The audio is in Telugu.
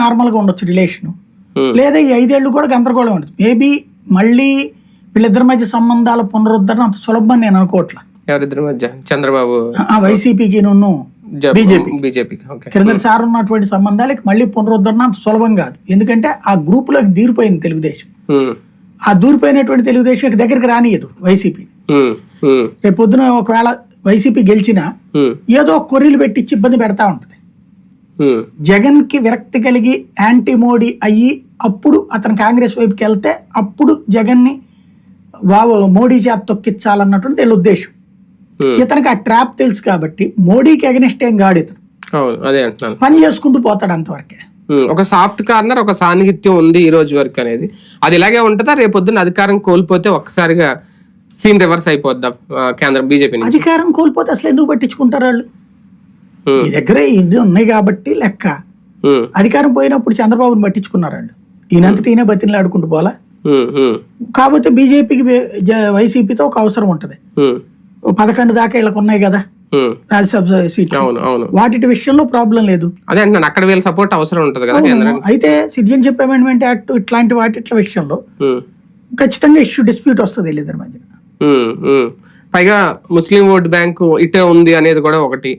నార్మల్గా ఉండొచ్చు రిలేషన్. Hmm. లేదా ఈ ఐదేళ్ళు కూడా గందరగోళం ఉంటుంది మేబీ మళ్ళీ వీళ్ళిద్దరి మధ్య సంబంధాల పునరుద్ధరణ అంత సులభం నేను అనుకోవట్లా. ఎవరిద్దరి మధ్య? చంద్రబాబు. ఆ వైసీపీకి నున్ను బీజేపీ. కింద సార్ ఉన్నటువంటి సంబంధాలకి మళ్ళీ పునరుద్ధరణ అంత సులభం కాదు. ఎందుకంటే ఆ గ్రూపులోకి దీరిపోయింది తెలుగుదేశం. ఉమ్, ఆ దూరిపోయినటువంటి తెలుగుదేశం దగ్గరికి రానియదు వైసీపీ రేపు పొద్దున ఒకవేళ వైసీపీ గెలిచినా ఏదో కొర్రీలు పెట్టించి ఇబ్బంది పెడతా ఉంటుంది. జగన్కి విరక్తి కలిగి యాంటీ మోడీ అయ్యి అప్పుడు అతను కాంగ్రెస్ వైపుకి వెళ్తే అప్పుడు జగన్ని వావ్ మోడీ చేత తొక్కించాలన్నటువంటి వీళ్ళ ఉద్దేశం. ఇతనికి ఆ ట్రాప్ తెలుసు కాబట్టి మోడీకి అగనిస్ట్ ఏం గాడు ఇతను. పని చేసుకుంటూ పోతాడు అంతవరకే. ఒక సాఫ్ట్ కార్నర్ ఒక సాన్నిహిత్యం ఉంది ఈ రోజు వరకు అనేది. అది ఇలాగే ఉంటుందా? రేపు పొద్దున్న అధికారం కోల్పోతే ఒక్కసారిగా సీన్ రివర్స్ అయిపోద్దా కేంద్రం బీజేపీ అధికారం కోల్పోతే అసలు ఎందుకు పట్టించుకుంటారు వాళ్ళు? ఈ దగ్గర ఇన్ని ఉన్నాయి కాబట్టి లెక్క. అధికారం పోయినప్పుడు చంద్రబాబుని పట్టించుకున్నారు వాళ్ళు ఈయనంతటి ఈయన బతిని ఆడుకుంటూ పోలా కాకపోతే బీజేపీకి వైసీపీతో ఒక అవసరం ఉంటుంది. పదకొండు దాకా వీళ్ళకి ఉన్నాయి కదా. రాజ్యసభ అవును వాటి విషయంలో ప్రాబ్లం లేదు. అదే అంటున్నాను అక్కడ వీళ్ళ సపోర్ట్ అవసరం ఉంటుంది కదా అయితే సిటిజన్షిప్ అమెండ్మెంట్ యాక్ట్ ఇట్లాంటి వాటిట్ల విషయంలో ఖచ్చితంగా ఇష్యూ డిస్ప్యూట్ వస్తుంది వీళ్ళిద్దరి మధ్య. పైగా ముస్లిం ఓట్ బ్యాంకు ఇటే ఉంది అనేది కూడా ఒకటి.